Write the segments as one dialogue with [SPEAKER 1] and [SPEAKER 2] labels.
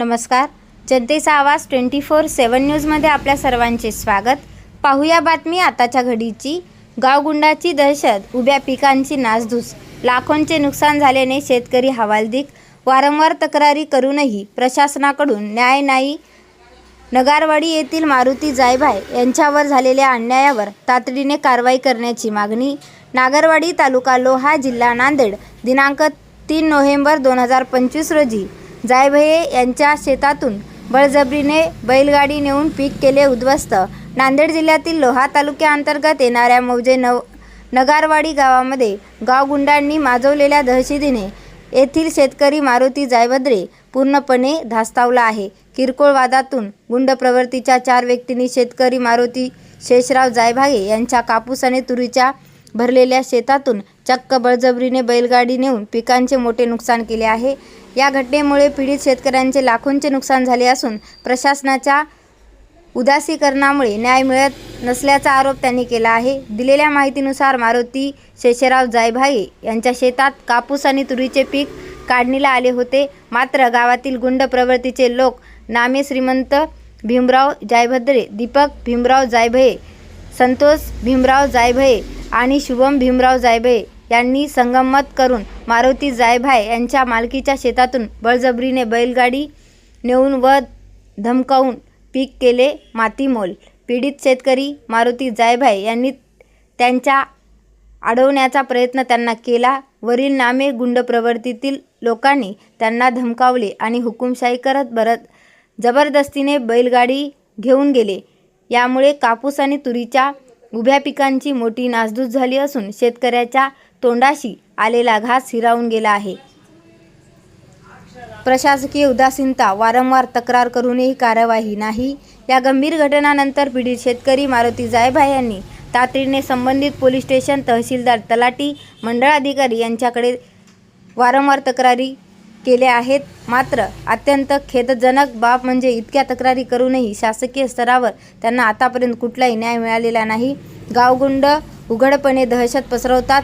[SPEAKER 1] नमस्कार. जनतेचा आवाज ट्वेंटी फोर सेवन न्यूजमध्ये आपल्या सर्वांचे स्वागत. पाहूया बातमी आताच्या घडीची. गावगुंडाची दहशत उभ्या पिकांची नासधूस लाखोंचे नुकसान झाल्याने शेतकरी हवालदिक वारंवार तक्रारी करूनही प्रशासनाकडून न्याय नाही. नगारवाडी येथील मारुती जायभाय यांच्यावर झालेल्या अन्यायावर तातडीने कारवाई करण्याची मागणी. नागरवाडी तालुका लोहा जिल्हा नांदेड दिनांक तीन नोव्हेंबर दोन हजार पंचवीस रोजी जायभये यांच्या शेतातून बळजबरीने बैलगाडी नेऊन पीक केले उद्ध्वस्त. नांदेड जिल्ह्यातील लोहा तालुक्याअंतर्गत येणाऱ्या मौजे नव नगारवाडी गावामध्ये गावगुंडांनी माजवलेल्या दहशतीने येथील शेतकरी मारुती जायभद्रे पूर्णपणे धास्तावला आहे. किरकोळ वादातून गुंड प्रवृत्तीच्या चार व्यक्तींनी शेतकरी मारुती शेषराव जायभागे यांच्या कापूस आणि तुरीच्या भरलेल्या शेतातून चक्क बळजबरीने बैलगाडी नेऊन पिकांचे मोठे नुकसान केले आहे. या घटनेमुळे पीडित शेतकऱ्यांचे लाखोंचे नुकसान झाले असून प्रशासनाच्या उदासीकरणामुळे न्याय मिळत नसल्याचा आरोप त्यांनी केला आहे. दिलेल्या माहितीनुसार मारुती शेषराव जायभाये यांच्या शेतात कापूस आणि तुरीचे पीक काढणीला आले होते. मात्र गावातील गुंड प्रवृत्तीचे लोक नामे श्रीमंत भीमराव जायभद्रे दीपक भीमराव जायभये संतोष भीमराव जायभये आणि शुभम भीमराव जायभये यांनी संगमत करून मारुती जायभाय यांच्या मालकीच्या शेतातून बळजबरीने बैलगाडी नेऊन व धमकावून पीक केले मातीमोल. पीडित शेतकरी मारुती जायभाय यांनी त्यांच्या अडवण्याचा प्रयत्न त्यांना केला. वरील नामे गुंड प्रवृत्तीतील लोकांनी त्यांना धमकावले आणि हुकुमशाही करत बरत जबरदस्तीने बैलगाडी घेऊन गेले. यामुळे कापूस आणि तुरीच्या उभ्या पिकांची मोठी नासधूस झाली असून शेतकऱ्याच्या तोंडाशी आलेला घास हिरावून गेला आहे. प्रशासकीय उदासीनता वारंवार तक्रार करूनही कार्यवाही नाही. या गंभीर घटनानंतर पीडित शेतकरी मारुती जायभाय यांनी तातडीने संबंधित पोलीस स्टेशन तहसीलदार तलाटी मंडळ अधिकारी यांच्याकडे वारंवार तक्रारी केल्या आहेत. मात्र अत्यंत खेदजनक बाब म्हणजे इतक्या तक्रारी करूनही शासकीय स्तरावर त्यांना आतापर्यंत कुठलाही न्याय मिळालेला नाही. गावगुंड उघडपणे दहशत पसरवतात.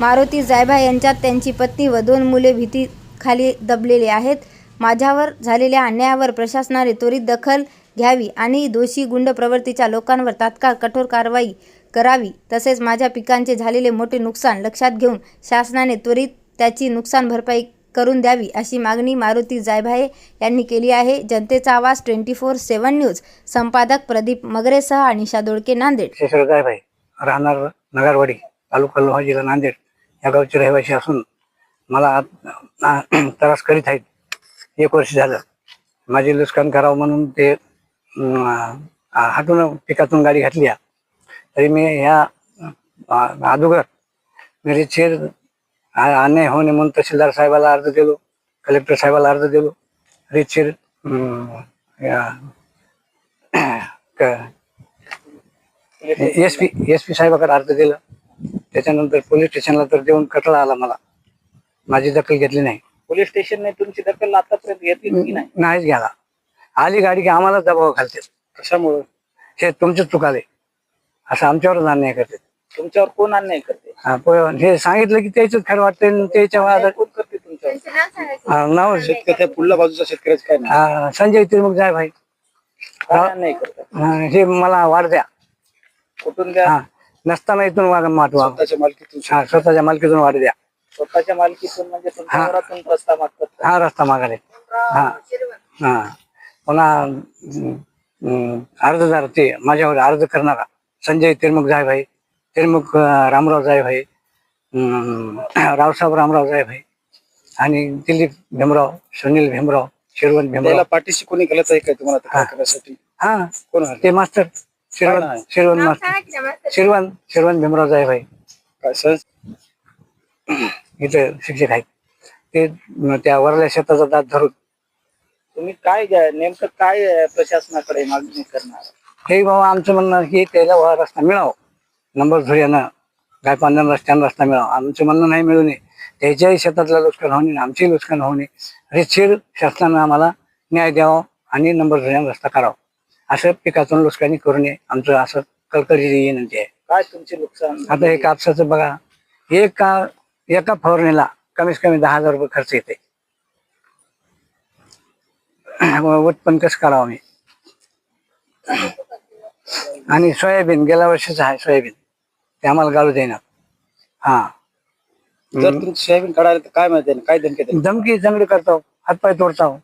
[SPEAKER 1] मारुती जायभा यांच्यात त्यांची पत्नी व दोन मुले भीतीखाली दबलेले आहेत. माझ्यावर झालेल्या अन्यायावर प्रशासनाने त्वरित दखल घ्यावी आणि दोषी गुंड प्रवृत्तीच्या लोकांवर तात्काळ कठोर कारवाई करावी तसेच माझ्या पिकांचे झालेले मोठे नुकसान लक्षात घेऊन शासनाने त्वरित त्याची नुकसान भरपाई करून द्यावी अशी मागणी मारुती जायभाये यांनी केली आहे. जनतेचा आवाज ट्वेंटी फोर सेवन न्यूज. संपादक प्रदीप मगरेसह अनिशा दोडके नांदेड.
[SPEAKER 2] शेषरगाय भाई राहणार नगरवाडी तालुका लोहा जिल्हा नांदेड या गावचे रहिवासी असून मला त्रास करीत आहेत. एक वर्ष झालं. माझे नुकसान करावं म्हणून ते हातून पिकातून गाडी घातली आहे. तरी मी ह्या आ- अगोदर मेरेचेर आ- अन्याय होणे म्हणून तहसीलदार साहेबाला अर्ज दिलो कलेक्टर साहेबाला अर्ज दिलो रेतशीर एस पी एस पी साहेबाकडे अर्ज दिला. त्याच्यानंतर पोलीस स्टेशनला तर देऊन कटळा आला मला. माझी दखल घेतली नाही.
[SPEAKER 3] पोलीस स्टेशनने तुमची दखल आतापर्यंत घेतली की नाही?
[SPEAKER 2] नाहीच घ्याला आली गाडी की आम्हाला दबाव घालते.
[SPEAKER 3] कशामुळे?
[SPEAKER 2] हे तुमचेच चुकाले असं आमच्यावरच अन्याय करते.
[SPEAKER 3] तुमच्यावर कोण अन्याय करते?
[SPEAKER 2] हा, प- हे सांगितलं की त्याच खरं वाटते त्याच्या वादात
[SPEAKER 3] करते
[SPEAKER 2] हा, नाव
[SPEAKER 3] शेतकऱ्या पुढल्या बाजूचा शेतकऱ्याचं काय नाही
[SPEAKER 2] हा, संजय तिरमुख जाय भाई.
[SPEAKER 3] काय करतात
[SPEAKER 2] हा, हे मला वाढ द्या.
[SPEAKER 3] कुठून द्या?
[SPEAKER 2] हा नसताना इथून वाढ माठवा
[SPEAKER 3] स्वतःच्या मालकीतून.
[SPEAKER 2] हा स्वतःच्या मालकीतून वाढ द्या.
[SPEAKER 3] स्वतःच्या मालकीतून म्हणजे तुमच्या
[SPEAKER 2] हा.
[SPEAKER 3] घरातून रस्ता मागतात का?
[SPEAKER 2] हा रस्ता मागाले हा. हा. पुन्हा अं, अं, अर्जदार ते माझ्यावर अर्ज करणारा संजय तिरमुख जाय भाई तिरमुख अं, रामराव जाय भाई अं, रावसाहेब रामराव जाय भाई आणि दिलीप भीमराव सुनील भीमराव शिरवण
[SPEAKER 3] त्याला
[SPEAKER 2] भीमराव
[SPEAKER 3] पाठीशी कोणी घालत आहे काय तुम्हाला करण्यासाठी?
[SPEAKER 2] हा.
[SPEAKER 3] कोण आहे?
[SPEAKER 2] ते मास्टर
[SPEAKER 3] काय
[SPEAKER 2] शिरवण
[SPEAKER 3] आहे?
[SPEAKER 2] शिरवण मास्टर शिरवण शिरवण भीमराव जाय भाई
[SPEAKER 3] काय सहज
[SPEAKER 2] इथे शिक्षक आहेत. ते त्या वरल्या शेताचा दात धरून.
[SPEAKER 3] तुम्ही काय घ्या- नेमकं काय अं, प्रशासनाकडे मागणी करणार?
[SPEAKER 2] हे बाबा आमचं म्हणणं की त्याला वा रस्ता मिळावं. नंबर झुऱ्यानं काय पांढऱ्या रस्त्यानं रस्ता मिळावा. आमचं म्हणणं नाही मिळू नये. त्याच्याही शेतातलं नुकसान होणे आमचंही नुकसान होणे रेतशीर शासनानं आम्हाला न्याय द्यावा आणि नंबर झुऱ्यानं रस्ता करावा. असं पिकातून नुकसानी करू नये. आमचं असं कळकळीची विनंती आहे.
[SPEAKER 3] काय तुमचे नुकसान?
[SPEAKER 2] आता हे कापसाचं बघा. एका एका फवारणीला कमीत कमी दहा हजार रुपये खर्च येते. उत्पन्न कसं करावं मी आणि सोयाबीन गेल्या वर्षीच आहे सोयाबीन. ते आम्हाला घालू देणार. हा.
[SPEAKER 3] जर तुमचं सोयाबीन काढायला तर काय माहिती काय धमकी देणार?
[SPEAKER 2] धमकी चांगली करतो हातपाय तोडताव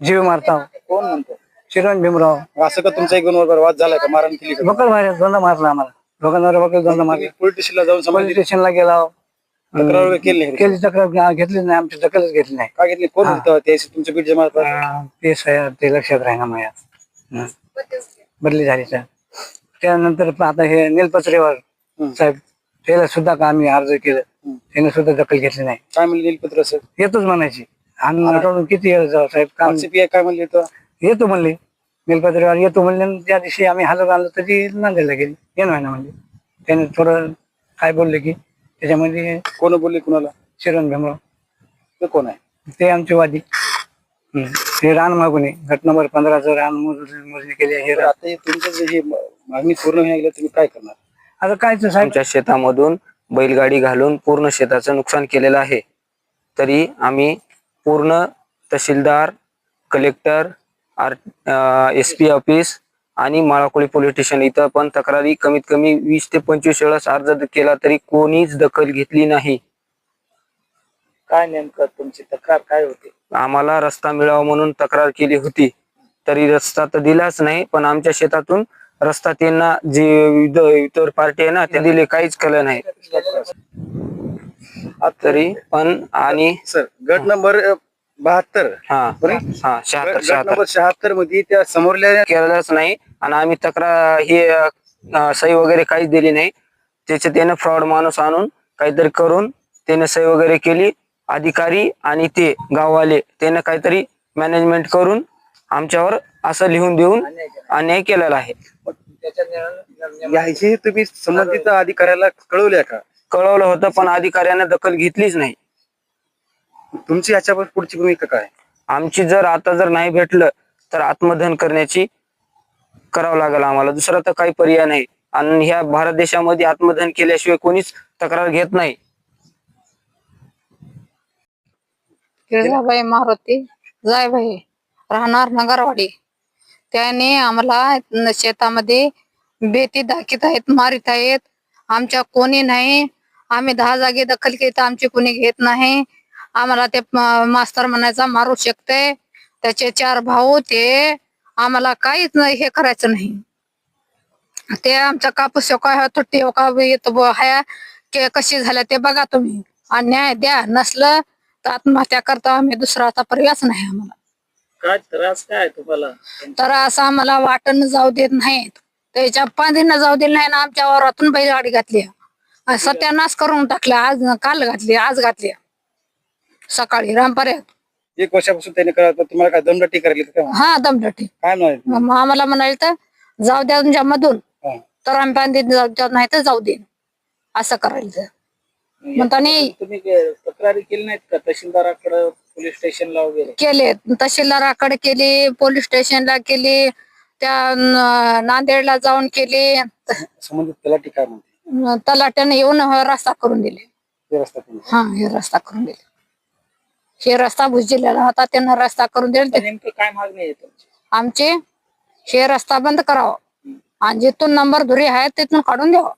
[SPEAKER 2] जीव मारताव.
[SPEAKER 3] कोण म्हणतो?
[SPEAKER 2] चिरण भीमराव.
[SPEAKER 3] असं का तुमचा एक दोन वर वाद झालाय का? मारण केली का?
[SPEAKER 2] बकल मारला दोनदा मारला आम्हाला. दोघांना बकल दोनदा मारला.
[SPEAKER 3] पोलीस स्टेशनला जाऊन
[SPEAKER 2] पोलीस
[SPEAKER 3] समजली
[SPEAKER 2] स्टेशनला गेला.
[SPEAKER 3] तक्रार वगैरे केली नाही
[SPEAKER 2] केली तक्रार घेतली नाही. आमची दखलच घेतली नाही.
[SPEAKER 3] का घेतली? कोण होतं ते तुमचं बीट जमा
[SPEAKER 2] अं, ते स- ते लक्षात राहीना माझ्या. हं. बदली झाली तर त्यानंतर प- आता हे नीलपत्रेवर. साहेब त्याला सुद्धा का आम्ही अर्ज केलं? त्याने सुद्धा दखल घेतली नाही.
[SPEAKER 3] काय म्हणले नीलपत्र सर?
[SPEAKER 2] येतोच म्हणायची. आणि आठवडून किती वेळ जाऊ साहेब? काम
[SPEAKER 3] सीपीआय काय म्हणले
[SPEAKER 2] येतो म्हणले. नीलपत्रेवर येतो म्हणले त्या दिवशी आम्ही हजर आलो तर नांदेडला गेली. येणं व्हायना म्हणजे त्याने थोडं काय बोलले की त्याच्यामध्ये
[SPEAKER 3] कोण बोलले कुणाला?
[SPEAKER 2] चिरण भीमराव.
[SPEAKER 3] ते कोण आहे?
[SPEAKER 2] ते आमचे वादी. हं. रान मागून. गट नंबर पंधराचं रान मोजणी मोजणी केली आहे. हे.
[SPEAKER 3] आता हे तुमचं जे हे मागणी पूर्ण गेलं तुम्ही काय करणार?
[SPEAKER 2] आता काय ते साहेब?
[SPEAKER 4] आमच्या शेतामधून बैलगाडी घालून पूर्ण शेताचं नुकसान केलेलं आहे. तरी आम्ही पूर्ण तहसीलदार collector R S P office आणि माळाकोळी पोलीस स्टेशन इथं पण तक्रारी कमीत कमी वीस ते पंचवीस वेळास अर्ज केला तरी कोणीच दखल घेतली नाही.
[SPEAKER 3] काय नेमकं तुमची तक्रार काय होती?
[SPEAKER 4] आम्हाला रस्ता मिळावा म्हणून तक्रार केली होती. तरी रस्ता तर दिलाच नाही पण आमच्या शेतातून रस्ता त्यांना जे इतर पार्टी आहे ना त्या दिले काहीच केलं नाही. तरी पण आणि
[SPEAKER 3] सर गट नंबर बहात्तर.
[SPEAKER 4] हा? हा शहात्तर शहात्तर.
[SPEAKER 3] मध्ये त्या समोरल्या
[SPEAKER 4] केलेलंच नाही आणि आम्ही तक्रार हे सही वगैरे काहीच दिली नाही. त्याचे त्यानं फ्रॉड माणूस आणून काहीतरी करून त्याने सही वगैरे केली. अधिकारी आणि ते गाववाले त्यानं काहीतरी मॅनेजमेंट करून आमच्यावर असं लिहून देऊन अन्याय केलेला आहे.
[SPEAKER 3] याची तुम्ही संबंधित अधिकाऱ्याला कळवल्या का?
[SPEAKER 4] कळवलं होतं पण अधिकाऱ्यानं दखल घेतलीच नाही.
[SPEAKER 3] तुमची याच्यावर पुढची भूमिका काय?
[SPEAKER 4] आमची जर आता जर नाही भेटलं तर आत्मधन करण्याची करावं लागेल आम्हाला. दुसरा तर काही पर्याय नाही. आणि ह्या भारत देशामध्ये आत्मधन केल्याशिवाय कोणीच तक्रार घेत नाही.
[SPEAKER 5] मारुती जायबाई राहणार नगरवाडी. त्याने आम्हाला शेतामध्ये भेटी दाखीत आहेत मारित आहेत. आमच्या कोणी नाही. आम्ही दहा जागी दखल केली तर आमची कोणी घेत नाही. आम्हाला ते मास्तर म्हणायचा मारू शकते. त्याचे चार भाऊ ते आम्हाला काहीच नाही हे करायचं नाही. ते आमचा कापूस हो तुट्टी हो येतो हाया के कशी झाल्या ते बघा तुम्ही. अन्याय द्या नसलं तर आत्महत्या करता आम्ही दुसरा आता पर्यायच नाही आम्हाला.
[SPEAKER 3] काय त्रास काय तुम्हाला?
[SPEAKER 5] तर असं आम्हाला वाटण जाऊ देत नाहीत. त्याच्या पांधीनं जाऊ दिलं नाही ना आमच्या वावरातून बैलगाडी घातली. आणि सत्यानाश करून टाकल्या आज काल घातली आज घातली. सकाळी रामपर्यंत.
[SPEAKER 3] एक वर्षापासून त्याने तुम्हाला काय दमडटी करायला का काय
[SPEAKER 5] हा दमदटी.
[SPEAKER 3] काय म्हणाले?
[SPEAKER 5] मग आम्हाला म्हणाले तर जाऊ द्या तुमच्या मधून.
[SPEAKER 3] हा.
[SPEAKER 5] तर आम्ही पांधीत जाऊ द्या नाही तर जाऊ दे. असं करायचं. म्हणताना
[SPEAKER 3] तुम्ही तक्रारी केली नाहीत का तहसीलदाराकडे? पोलीस स्टेशनला वगैरे.
[SPEAKER 5] केले तहसीलदाराकडे केली पोलीस स्टेशनला केली त्या न- नांदेडला जाऊन केली.
[SPEAKER 3] संबंधित तलाठी काय म्हणते?
[SPEAKER 5] तलाट्याने येऊन हा रस्ता करून दिले.
[SPEAKER 3] केला.
[SPEAKER 5] हा हे रस्ता करून दिले. हे रस्ता भुजलेला होता त्यांना रस्ता करून दिला.
[SPEAKER 3] नेमकं काय मागणी आहे तुमची?
[SPEAKER 5] आमचे हे रस्ता बंद करावा. आणि जिथून नंबर धुरी आहे तिथून काढून द्यावा.